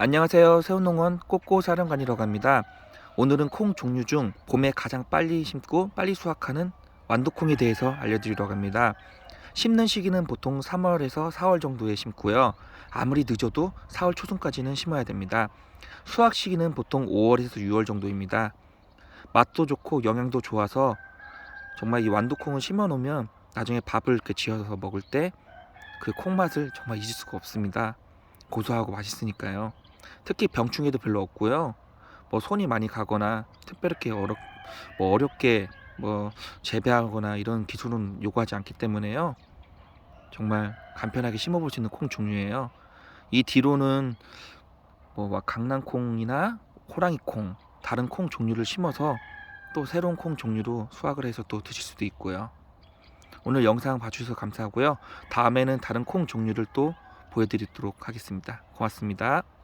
안녕하세요. 새우농원 꼬꼬사령관이라고 합니다. 오늘은 콩 종류 중 봄에 가장 빨리 심고 빨리 수확하는 완두콩에 대해서 알려드리려고 합니다. 심는 시기는 보통 3월에서 4월 정도에 심고요. 아무리 늦어도 4월 초순까지는 심어야 됩니다. 수확 시기는 보통 5월에서 6월 정도입니다. 맛도 좋고 영양도 좋아서 정말 이 완두콩을 심어 놓으면 나중에 밥을 이렇게 지어서 먹을 때 그 콩 맛을 정말 잊을 수가 없습니다. 고소하고 맛있으니까요. 특히 병충해도 별로 없고요. 뭐 손이 많이 가거나 특별하게 어렵 뭐 어렵게 뭐 재배하거나 이런 기술은 요구하지 않기 때문에요. 정말 간편하게 심어볼 수 있는 콩 종류예요. 이 뒤로는 뭐막 강낭콩이나 호랑이콩 다른 콩 종류를 심어서 또 새로운 콩 종류로 수확을 해서 또 드실 수도 있고요. 오늘 영상 봐주셔서 감사하고요. 다음에는 다른 콩 종류를 또 보여드리도록 하겠습니다. 고맙습니다.